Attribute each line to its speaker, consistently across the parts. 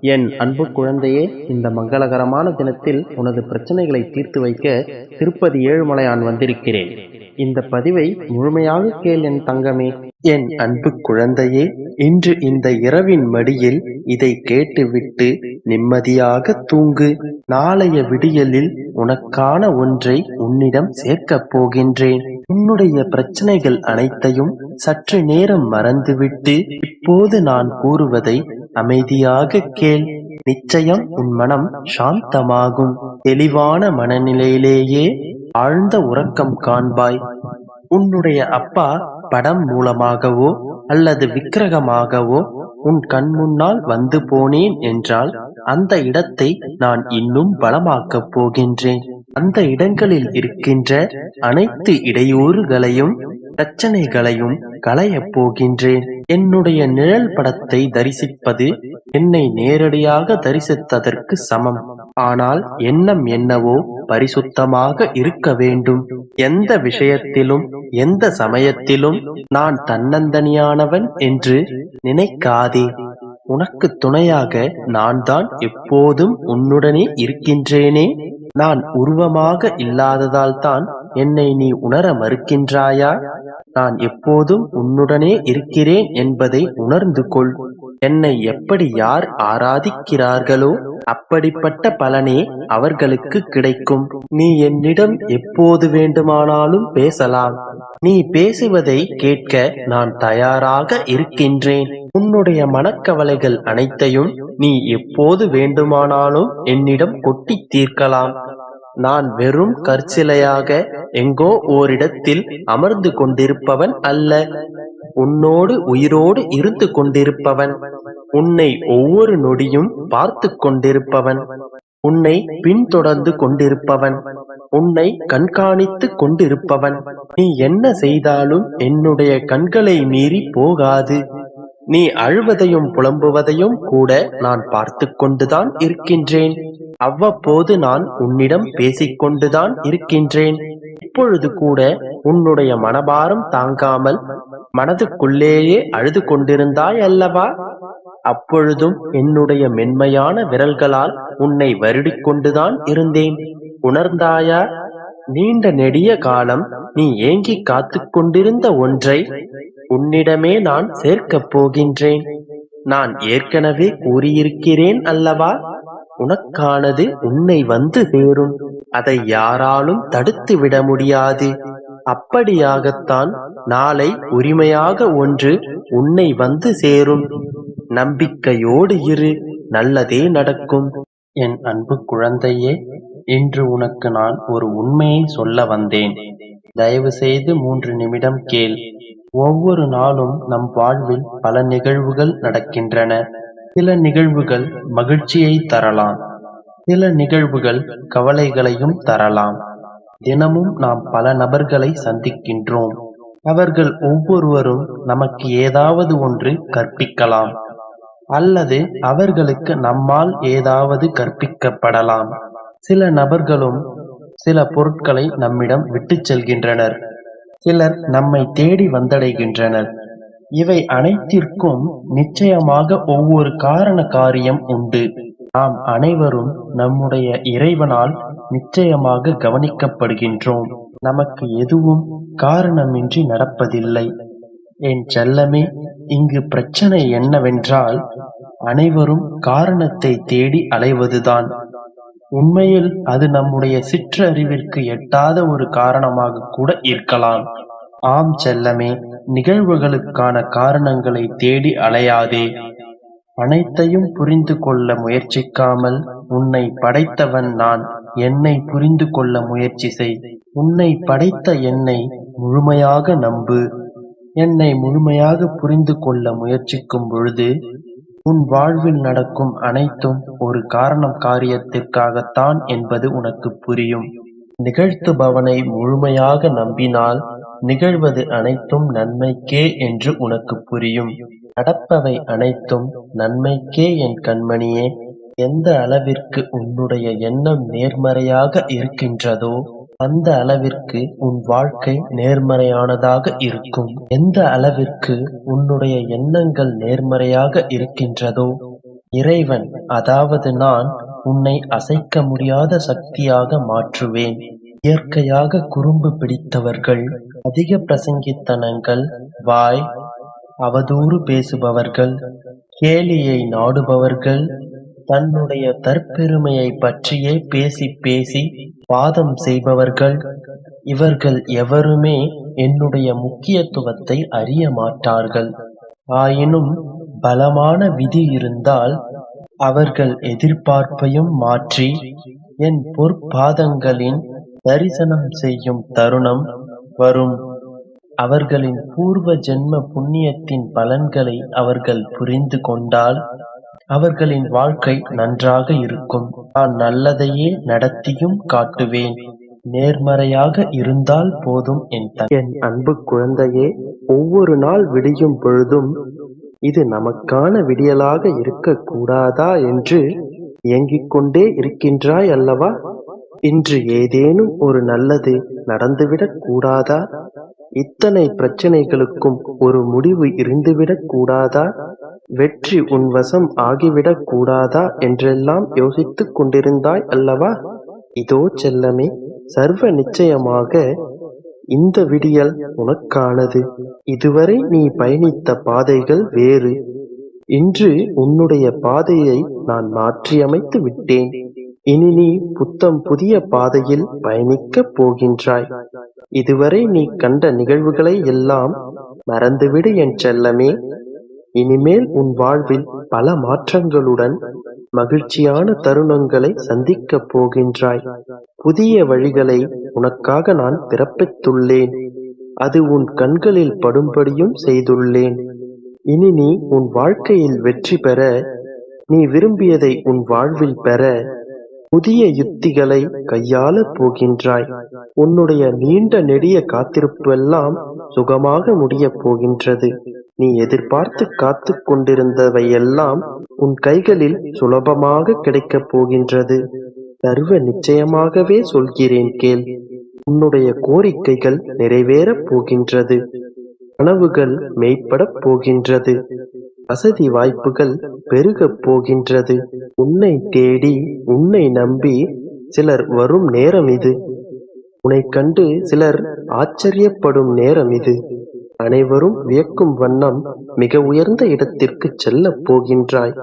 Speaker 1: என் அன்பு குழந்தையே இந்த மங்களகரமான தினத்தில் உனது பிரச்சனைகளை தீர்த்து வைக்க திருப்பதி ஏழுமலையான் வந்திருக்கிறேன். இந்த பதிவை முழுமையாக கேள் என் தங்கமே. என் அன்பு குழந்தையே இன்று இந்த இரவின் மடியில் இதை கேட்டுவிட்டு நிம்மதியாக தூங்கு. நாளைய விடியலில் உனக்கான ஒன்றை உன்னிடம் சேர்க்கப் போகின்றேன். உன்னுடைய பிரச்சனைகள் அனைத்தையும் சற்று நேரம் மறந்துவிட்டு இப்போது நான் கூறுவதை அமைதியாக கேள். நிச்சயம் உன் மனம் சாந்தமாகும். தெளிவான மனநிலையிலேயே ஆழ்ந்த உறக்கம் காண்பாய். உன்னுடைய அப்பா படம் மூலமாகவோ அல்லது விக்கிரகமாகவோ உன் கண் முன்னால் வந்து போனேன் என்றால் அந்த இடத்தை நான் இன்னும் பலமாக்கப் போகின்றேன். அந்த இடங்களில் இருக்கின்ற அனைத்து இடையூறுகளையும் பிரச்சனைகளையும் களையப் போகின்றேன். என்னுடைய நிழல் படத்தை தரிசிப்பது என்னை நேரடியாக தரிசித்ததற்கு சமம். ஆனால் எண்ணம் என்னவோ பரிசுத்தமாக இருக்க வேண்டும். எந்த விஷயத்திலும் எந்த சமயத்திலும் நான் தன்னந்தனியானவன் என்று நினைக்காதே. உனக்கு துணையாக நான் தான் எப்போதும் உன்னுடனே இருக்கின்றேனே. நான் உருவமாக இல்லாததால் தான் என்னை நீ உணர மறுக்கின்றாயா? நான் எப்போதும் உன்னுடனே இருக்கிறேன் என்பதை உணர்ந்து கொள். என்னை எப்படி யார் ஆராதிக்கிறார்களோ அப்படிப்பட்ட பலனே அவர்களுக்கு கிடைக்கும். நீ என்னிடம் எப்போது வேண்டுமானாலும் பேசலாம். நீ பேசுவதை கேட்க நான் தயாராக இருக்கின்றேன். உன்னுடைய மனக்கவலைகள் அனைத்தையும் நீ எப்போது வேண்டுமானாலும் என்னிடம் கொட்டி தீர்க்கலாம். நான் வெறும் கற்சிலையாக எங்கோ ஓரிடத்தில் அமர்ந்து கொண்டிருப்பவன் அல்ல. உன்னோடு உயிரோடு இருந்து கொண்டிருப்பவன். உன்னை ஒவ்வொரு நொடியும் பார்த்து கொண்டிருப்பவன். உன்னை பின்தொடர்ந்து கொண்டிருப்பவன். உன்னை கண்காணித்து கொண்டிருப்பவன். நீ என்ன செய்தாலும் என்னுடைய கண்களை மீறி போகாது. நீ அழுவதையும் புலம்புவதையும் கூட நான் பார்த்து கொண்டுதான் இருக்கின்றேன். அவ்வப்போது நான் உன்னிடம் பேசிக்கொண்டுதான் இருக்கின்றேன். இப்பொழுது கூட உன்னுடைய மனபாரம் தாங்காமல் மனதுக்குள்ளேயே அழுது கொண்டிருந்தாய் அல்லவா? அப்பொழுதும் என்னுடைய மென்மையான விரல்களால் உன்னை வருடிக் கொண்டுதான் இருந்தேன். உணர்ந்தாயா? நீண்ட நெடிய காலம் நீ ஏங்கி காத்து கொண்டிருந்த ஒன்றை உன்னிடமே நான் சேர்க்கப் போகின்றேன். நான் ஏற்கனவே கூறியிருக்கிறேன் அல்லவா? உனக்கானது உன்னை வந்து சேரும். அதை யாராலும் தடுத்து விட முடியாது. அப்படியாகத்தான் நாளை உரிமையாக ஒன்று உன்னை வந்து சேரும். நம்பிக்கையோடு இரு நல்லதே நடக்கும். என் அன்பு குழந்தையே இன்று உனக்கு நான் ஒரு உண்மையை சொல்ல வந்தேன். தயவு செய்து மூன்று நிமிடம் கேள். ஒவ்வொரு நாளும் நம் வாழ்வில் பல நிகழ்வுகள் நடக்கின்றன. சில நிகழ்வுகள் மகிழ்ச்சியை தரலாம். சில நிகழ்வுகள் கவலைகளையும் தரலாம். தினமும் நாம் பல நபர்களை சந்திக்கின்றோம். அவர்கள் ஒவ்வொருவரும் நமக்கு ஏதாவது ஒன்று கற்பிக்கலாம். அல்லது அவர்களுக்கு நம்மால் ஏதாவது கற்பிக்கப்படலாம். சில நபர்களும் சில பொருட்களை நம்மிடம் விட்டுச் செல்கின்றனர். சிலர் நம்மை தேடி வந்தடைகின்றனர். இவை அனைத்திற்கும் நிச்சயமாக ஒவ்வொரு காரண காரியம் உண்டு. நாம் அனைவரும் நம்முடைய இறைவனால் நிச்சயமாக கவனிக்கப்படுகின்றோம். நமக்கு எதுவும் காரணமின்றி நடப்பதில்லை. என் செல்லமே இங்கு பிரச்சனை என்னவென்றால் அனைவரும் காரணத்தை தேடி அலைவதுதான். உண்மையில் அது நம்முடைய சிற்றறிவிற்கு எட்டாத ஒரு காரணமாக கூட இருக்கலாம். ஆம் செல்லமே நிகழ்வுகளுக்கான காரணங்களை தேடி அலையாதே. அனைத்தையும் புரிந்து கொள்ள முயற்சிக்காமல் உன்னை படைத்தவன் நான் என்னை புரிந்து கொள்ள முயற்சி செய். உன்னை படைத்த என்னை முழுமையாக நம்பு. என்னை முழுமையாக புரிந்து கொள்ள முயற்சிக்கும் பொழுது உன் வாழ்வில் நடக்கும் அனைத்தும் ஒரு காரணம் காரியத்திற்காகத்தான் என்பது உனக்கு புரியும். நிகழ்த்துபவனை முழுமையாக நம்பினால் நிகழ்வது அனைத்தும் நன்மைக்கே என்று உனக்கு புரியும். நடப்பவை அனைத்தும் நன்மைக்கே என் கண்மணியே எந்த அளவிற்கு உன்னுடைய எண்ணம் நேர்மறையாக இருக்கின்றதோ அந்த அளவிற்கு உன் வாழ்க்கை நேர்மறையானதாக இருக்கும். எந்த அளவிற்கு உன்னுடைய எண்ணங்கள் நேர்மறையாக இருக்கின்றதோ இறைவன் அதாவது நான் உன்னை அசைக்க முடியாத சக்தியாக மாற்றுவேன். இயற்கையாக குறும்பு பிடித்தவர்கள் அதிக பிரசங்கித்தனங்கள் வாய் அவதூறு பேசுபவர்கள் கேலியை நாடுபவர்கள் தன்னுடைய தற்பெருமையைப் பற்றியே பேசிப் பேசி வாதம் செய்பவர்கள் இவர்கள் எவருமே என்னுடைய முக்கியத்துவத்தை அறிய மாட்டார்கள். ஆயினும் பலமான விதி இருந்தால் அவர்கள் எதிர்பார்ப்பையும் மாற்றி என் பொற்பாதங்களின் தரிசனம் செய்யும் தருணம் வரும். அவர்களின் பூர்வ ஜென்ம புண்ணியத்தின் பலன்களை அவர்கள் புரிந்து கொண்டால் அவர்களின் வாழ்க்கை நன்றாக இருக்கும். நான் நல்லதையே நடத்தியும் காட்டுவேன். நேர்மறையாக இருந்தால் போதும் என் என் அன்பு குழந்தையே ஒவ்வொரு நாள் விடியும் பொழுதும் இது நமக்கான விடியலாக இருக்கக்கூடாதா என்று இயங்கிக் கொண்டே இருக்கின்றாய் அல்லவா? இன்று ஏதேனும் ஒரு நல்லது நடந்துவிடக் கூடாதா? இத்தனை பிரச்சனைகளுக்கும் ஒரு முடிவு இருந்துவிடக் கூடாதா? வெற்றி உன் வசம் ஆகிவிடக் கூடாதா என்றெல்லாம் யோசித்துக் கொண்டிருந்தாய் அல்லவா? இதோ செல்லமே சர்வ நிச்சயமாக இந்த விடியல் உனக்கானது. இதுவரை நீ பயணித்த பாதைகள் வேறு. இன்று உன்னுடைய பாதையை நான் மாற்றியமைத்து விட்டேன். இனி நீ புத்தம் புதிய பாதையில் பயணிக்கப் போகின்றாய். இதுவரை நீ கண்ட நிகழ்வுகளை எல்லாம் மறந்துவிடு என் செல்லமே. இனிமேல் உன் வாழ்வில் பல மாற்றங்களுடன் மகிழ்ச்சியான தருணங்களை சந்திக்கப் போகின்றாய். புதிய வழிகளை உனக்காக நான் பிறப்பித்துள்ளேன். அது உன் கண்களில் படும்படியும் செய்துள்ளேன். இனி நீ உன் வாழ்க்கையில் வெற்றி பெற நீ விரும்பியதை உன் வாழ்வில் பெற புதிய யுத்திகளை கையாள போகின்றாய். உன்னுடைய நீண்ட நெடிய காத்திருப்பெல்லாம் சுகமாக முடியப் போகின்றது. நீ எதிர்பார்த்து காத்து கொண்டிருந்தவையெல்லாம் உன் கைகளில் சுலபமாக கிடைக்கப் போகின்றது. சர்வ நிச்சயமாகவே சொல்கிறேன் கேள். உன்னுடைய கோரிக்கைகள் நிறைவேறப் போகின்றது. கனவுகள் மெய்ப்படப் போகின்றது. வசதி வாய்ப்புகள் பெருகப் போகின்றது. உன்னை தேடி உன்னை நம்பி சிலர் வரும் நேரம் இது. உன்னைக் கண்டு சிலர் ஆச்சரியப்படும் நேரம் இது. அனைவரும் வியக்கும் வண்ணம் மிக உயர்ந்த இடத்திற்கு செல்லப் போகின்றாய்.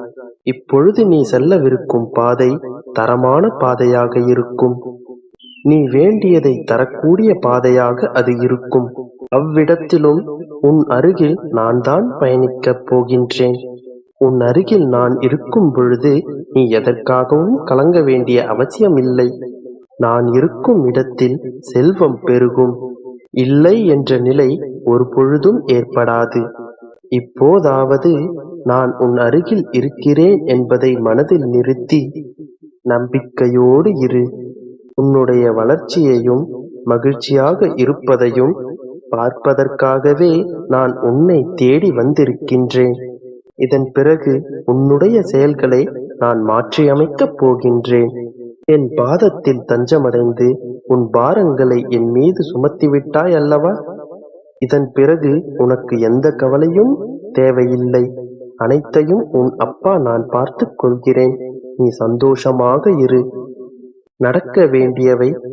Speaker 1: இப்பொழுது நீ செல்லவிருக்கும் பாதை தரமான பாதையாக இருக்கும். நீ வேண்டியதை தரக்கூடிய பாதையாக அது இருக்கும். அவ்விடத்திலும் உன் அருகில் நான் தான் பயணிக்கப் போகின்றேன். உன் அருகில் நான் இருக்கும் பொழுது நீ எதற்காகவும் கலங்க வேண்டிய அவசியமில்லை. நான் இருக்கும் இடத்தில் செல்வம் பெருகும். இல்லை என்ற நிலை ஒரு பொழுதும் ஏற்படாது. இப்போதாவது நான் உன் அருகில் இருக்கிறேன் என்பதை மனதில் நிறுத்தி நம்பிக்கையோடு இரு. உன்னுடைய வளர்ச்சியையும் மகிழ்ச்சியாக இருப்பதையும் பார்ப்பதற்காகவே நான் உன்னை தேடி வந்திருக்கின்றேன். இதன் பிறகு உன்னுடைய செயல்களை நான் மாற்றியமைக்கப் போகின்றேன். என் பாதத்தில் தஞ்சமடைந்து உன் பாரங்களை என் மீது சுமத்திவிட்டாய் அல்லவா? இதன் பிறகு உனக்கு எந்த கவலையும் தேவையில்லை. அனைத்தையும் உன் அப்பா நான் பார்த்துக் கொள்கிறேன். நீ சந்தோஷமாக இரு. நடக்க வேண்டியவை